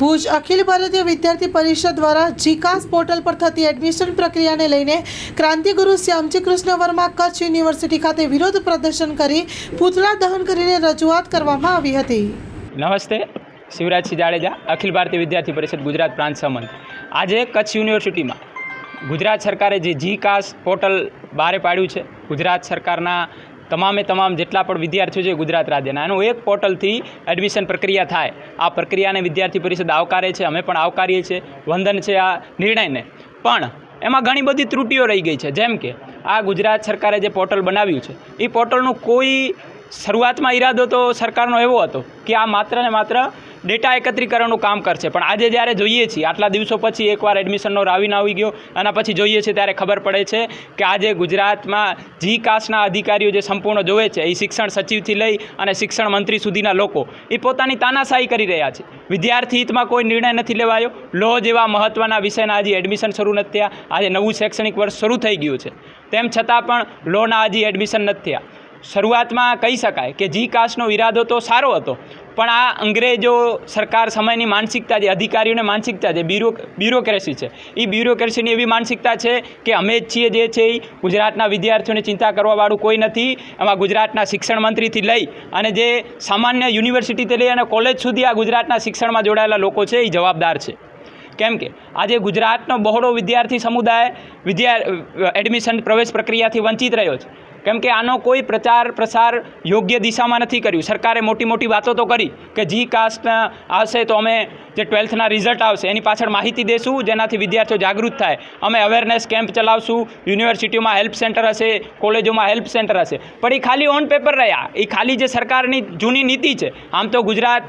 ભુજ અખિલ ભારતીય વિદ્યાર્થી પરિષદ દ્વારા જીકાસ પોર્ટલ પર થતી એડમિશન પ્રક્રિયાને લઈને ક્રાંતિગુરુ શ્યામજી કૃષ્ણ વર્મા કચ્છ યુનિવર્સિટી ખાતે વિરોધ પ્રદર્શન કરી પૂતળા દહન કરીને રજૂઆત કરવામાં આવી હતી. નમસ્તે, શિવરાજસિંહ જાડેજા, અખિલ ભારતીય વિદ્યાર્થી પરિષદ ગુજરાત પ્રાંત સંબંધ. આજે કચ્છ યુનિવર્સિટીમાં ગુજરાત સરકારે જે જી કાસ પોર્ટલ બહાર પાડ્યું છે, ગુજરાત સરકારના તમામે તમામ જેટલા પણ વિદ્યાર્થીઓ છે ગુજરાત રાજ્યના એનું એક પોર્ટલથી એડમિશન પ્રક્રિયા થાય. આ પ્રક્રિયાને વિદ્યાર્થી પરિષદ આવકારે છે, અમે પણ આવકારીએ છીએ. વંદન છે આ નિર્ણયને. પણ એમાં ઘણી બધી ત્રુટીઓ રહી ગઈ છે. જેમ કે આ ગુજરાત સરકારે જે પોર્ટલ બનાવ્યું છે, એ પોર્ટલનું કોઈ શરૂઆતમાં ઈરાદો તો સરકારનો એવો હતો કે આ માત્ર ને માત્ર ડેટા એકત્રીકરણનું કામ કરશે. પણ આજે જ્યારે જોઈએ છીએ, આટલા દિવસો પછી એકવાર એડમિશનનો રાવીન આવી ગયો અને પછી જોઈએ છીએ ત્યારે ખબર પડે છે કે આજે ગુજરાતમાં જી કાસ્ટના અધિકારીઓ જે સંપૂર્ણ જોવે છે, એ શિક્ષણ સચિવથી લઈ અને શિક્ષણ મંત્રી સુધીના લોકો, એ પોતાની તાનાશાહી કરી રહ્યા છે. વિદ્યાર્થી હિતમાં કોઈ નિર્ણય નથી લેવાયો. લો જેવા મહત્ત્વના વિષયના હજી એડમિશન શરૂ નથી થયા. આજે નવું શૈક્ષણિક વર્ષ શરૂ થઈ ગયું છે. તેમ છતાં પણ લોના હજી એડમિશન નથી થયા. શરૂઆતમાં કહી શકાય કે જી કાસ્ટનો ઈરાદો તો સારો હતો પણ આ અંગ્રેજો સરકાર સમયની માનસિકતા જે, અધિકારીઓની માનસિકતા જે, બ્યુરો, બ્યુરોક્રેસી છે એ બ્યુરોક્રેસીની એવી માનસિકતા છે કે અમે જ છીએ જે છે એ ગુજરાતના વિદ્યાર્થીઓને ચિંતા કરવાવાળું કોઈ નથી. એમાં ગુજરાતના શિક્ષણ મંત્રીથી લઈ અને જે સામાન્ય યુનિવર્સિટીથી લઈ અને કોલેજ સુધી આ ગુજરાતના શિક્ષણમાં જોડાયેલા લોકો છે એ જવાબદાર છે. કેમ કે આજે ગુજરાતનો બહોળો વિદ્યાર્થી સમુદાય વિદ્યા એડમિશન પ્રવેશ પ્રક્રિયાથી વંચિત રહ્યો છે. કેમ કે આનો કોઈ પ્રચાર, પ્રસાર યોગ્ય દિશામાં નથી કર્યું. સરકારે મોટી મોટી વાતો તો કરી કે જી કાસ્ટ આવશે તો અમે જે ટ્વેલ્થના રિઝલ્ટ આવશે એની પાછળ માહિતી દેશું, જેનાથી વિદ્યાર્થીઓ જાગૃત થાય. અમે અવેરનેસ કેમ્પ ચલાવશું, યુનિવર્સિટીઓમાં હેલ્પ સેન્ટર હશે, કોલેજોમાં હેલ્પ સેન્ટર હશે. પણ એ ખાલી ઓન પેપર રહ્યા. એ ખાલી જે સરકારની જૂની નીતિ છે. આમ તો ગુજરાત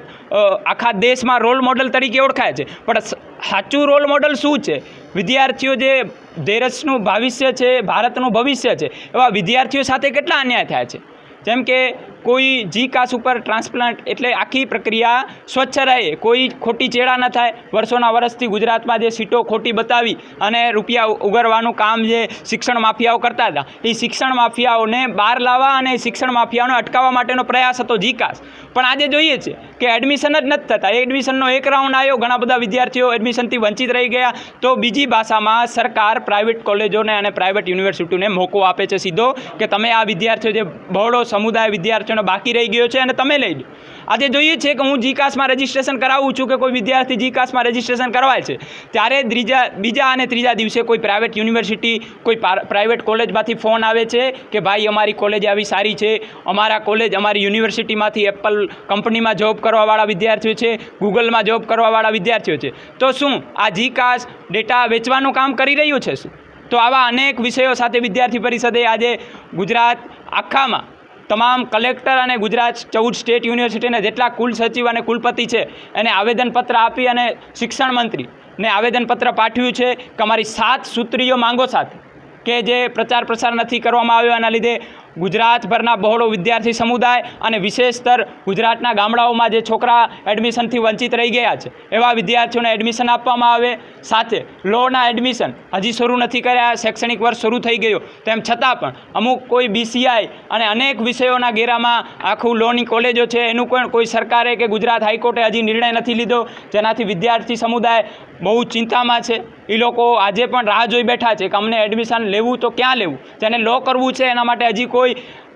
આખા દેશમાં રોલ મોડલ તરીકે ઓળખાય છે. પણ સાચું રોલ મોડલ શું છે? વિદ્યાર્થીઓ જે દેશનું ભવિષ્ય છે, ભારતનું ભવિષ્ય છે, એવા વિદ્યાર્થીઓ સાથે કેટલા અન્યાય થયા છે? જેમ કે કોઈ જી કાસ ઉપર ટ્રાન્સપ્લાન્ટ એટલે આખી પ્રક્રિયા સ્વચ્છ રહે, કોઈ ખોટી ચેડા ન થાય. વર્ષોના વર્ષથી ગુજરાતમાં જે સીટો ખોટી બતાવી અને રૂપિયા ઉગરવાનું કામ જે શિક્ષણ માફિયાઓ કરતા હતા, એ શિક્ષણ માફિયાઓને બહાર લાવવા અને શિક્ષણ માફિયાઓને અટકાવવા માટેનો પ્રયાસ હતો જીકાસ પણ આજે જોઈએ છે કે એડમિશન જ નથી થતા. એડમિશનનો એક રાઉન્ડ આવ્યો, ઘણા બધા વિદ્યાર્થીઓ એડમિશનથી વંચિત રહી ગયા. તો બીજી ભાષામાં સરકાર પ્રાઇવેટ કોલેજોને અને પ્રાઇવેટ યુનિવર્સિટીઓને મોકો આપે છે સીધો કે તમે આ વિદ્યાર્થીઓ જે બહોળો સમુદાય વિદ્યાર્થીઓનો બાકી રહી ગયો છે અને તમે લઈ લો. આજે જોઈએ છે કે હું જીકાસમાં રજિસ્ટ્રેશન કરાવું છું કે કોઈ વિદ્યાર્થી જીકાસમાં રજિસ્ટ્રેશન કરવાય છે. ત્યારે ત્રીજા, બીજા અને ત્રીજા દિવસે કોઈ પ્રાઇવેટ યુનિવર્સિટી કોઈ પ્રાઇવેટ કોલેજમાંથી ફોન આવે છે કે ભાઈ અમારી કોલેજ આવી સારી છે, અમારા કોલેજ અમારી યુનિવર્સિટીમાંથી એપલ કંપનીમાં જોબ કરવાવાળા વિદ્યાર્થીઓ છે ગૂગલમાં જોબ કરવાવાળા વિદ્યાર્થીઓ છે. તો શું આ જીકાસ ડેટા વેચવાનું કામ કરી રહ્યું છે શું? તો આવા અનેક વિષયો સાથે વિદ્યાર્થી પરિષદે આજે ગુજરાત આખામાં તમામ કલેક્ટર અને ગુજરાત ચૌદ સ્ટેટ યુનિવર્સિટીના જેટલા કુલ સચિવ અને કુલપતિ છે, એને આવેદનપત્ર આપી અને શિક્ષણ મંત્રીને આવેદનપત્ર પાઠવ્યું છે કે અમારી સાત સૂત્રીઓ માંગો સાથે કે જે પ્રચાર પ્રસાર નથી કરવામાં આવ્યો, એના લીધે ગુજરાતભરના બહોળો વિદ્યાર્થી સમુદાય અને વિશેષતર ગુજરાતના ગામડાઓમાં જે છોકરા એડમિશનથી વંચિત રહી ગયા છે, એવા વિદ્યાર્થીઓને એડમિશન આપવામાં આવે. સાથે લોના એડમિશન હજી શરૂ નથી કર્યા, શૈક્ષણિક વર્ષ શરૂ થઈ ગયો. તેમ છતાં પણ અમુક કોઈ બીસીઆઈ અને અનેક વિષયોના ઘેરામાં આખું લોની કોલેજો છે, એનું પણ કોઈ સરકારે કે ગુજરાત હાઈકોર્ટે હજી નિર્ણય નથી લીધો. જેનાથી વિદ્યાર્થી સમુદાય બહુ ચિંતામાં છે. એ લોકો આજે પણ રાહ જોઈ બેઠા છે કે અમને એડમિશન લેવું તો ક્યાં લેવું? જેને લો કરવું છે એના માટે હજી કોઈ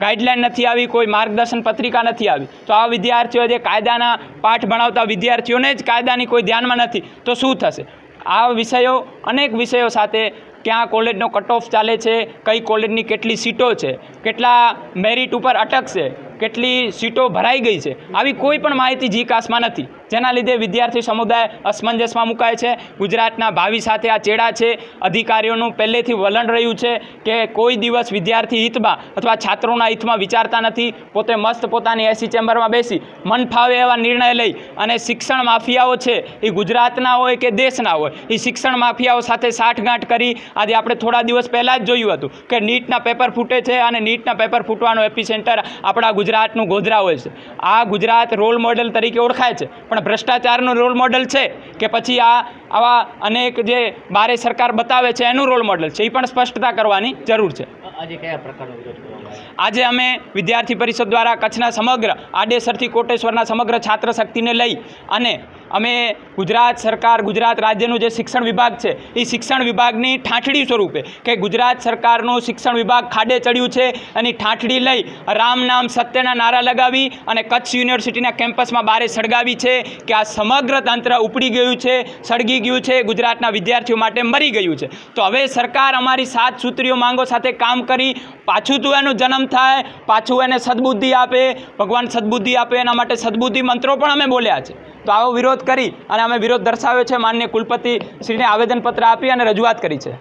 ગાઈડલાઈન નથી આવી, કોઈ માર્ગદર્શન પત્રિકા નથી આવી. તો આ વિદ્યાર્થીઓ જે કાયદાના પાઠ ભણાવતા વિદ્યાર્થીઓને જ કાયદાની કોઈ ધ્યાનમાં નથી. તો શું થશે? આ વિષયો, અનેક વિષયો સાથે ક્યાં કોલેજનો કટ ઓફ ચાલે છે, કઈ કોલેજની કેટલી સીટો છે, કેટલા મેરિટ ઉપર અટકશે, કેટલી સીટો ભરાઈ ગઈ છે, આવી કોઈ પણ માહિતી જી કાશમાં નથી. જેના લીધે વિદ્યાર્થી સમુદાય અસમંજસમાં મુકાય છે. ગુજરાતના ભાવિ સાથે આ ચેડા છે. અધિકારીઓનું પહેલેથી વલણ રહ્યું છે કે કોઈ દિવસ વિદ્યાર્થી હિતમાં અથવા છાત્રોના હિતમાં વિચારતા નથી. પોતે મસ્ત પોતાની એસી ચેમ્બરમાં બેસી મન ફાવે એવા નિર્ણય લઈ અને શિક્ષણ માફિયાઓ છે એ ગુજરાતના હોય કે દેશના હોય, એ શિક્ષણ માફિયાઓ સાથે સાઠગાંઠ કરી આજે આપણે થોડા દિવસ પહેલાં જ જોયું હતું કે નીટના પેપર ફૂટે છે અને નીટના પેપર ફૂટવાનું એપી સેન્ટર આપણા ગુજરાતનું ગોધરા હોય છે. આ ગુજરાત રોલ મોડેલ તરીકે ઓળખાય છે. પણ ભ્રષ્ટાચારનું રોલ મોડલ છે કે પછી આ આવા અનેક જે બારે સરકાર બતાવે છે એનું રોલ મોડલ છે. એ પણ સ્પષ્ટતા કરવાની જરૂર છે. આજે કયા પ્રકારનો વિરોધ આજે અમે વિદ્યાર્થી પરિષદ દ્વારા કચ્છના સમગ્ર આડેસરથી કોટેશ્વરના સમગ્ર છાત્ર શક્તિને લઈ અને અમે ગુજરાત સરકાર, ગુજરાત રાજ્યનું જે શિક્ષણ વિભાગ છે, એ શિક્ષણ વિભાગની ઠાંઠડી સ્વરૂપે કે ગુજરાત સરકારનું શિક્ષણ વિભાગ ખાડે ચડ્યું છે એની ઠાઠડી લઈ રામ નામ સત્યના નારા લગાવી અને કચ્છ યુનિવર્સિટીના કેમ્પસમાં બારે સળગાવી છે કે આ સમગ્ર તંત્ર ઉપડી ગયું છે, સળગી ગયું છે, ગુજરાતના વિદ્યાર્થીઓ માટે મરી ગયું છે. તો હવે સરકાર અમારી સાત સૂત્રીઓ માંગો સાથે કામ કરી, પાછું તો એનો જન્મ થાય, પાછું એને સદબુદ્ધિ આપે, ભગવાન સદબુદ્ધિ આપે, એના માટે સદબુદ્ધિ મંત્રો પણ અમે બોલ્યા છે. તો આવો વિરોધ કરી અને અમે વિરોધ દર્શાવ્યો છે. માન્ય કુલપતિ શ્રીને આવેદનપત્ર આપી અને રજૂઆત કરી છે.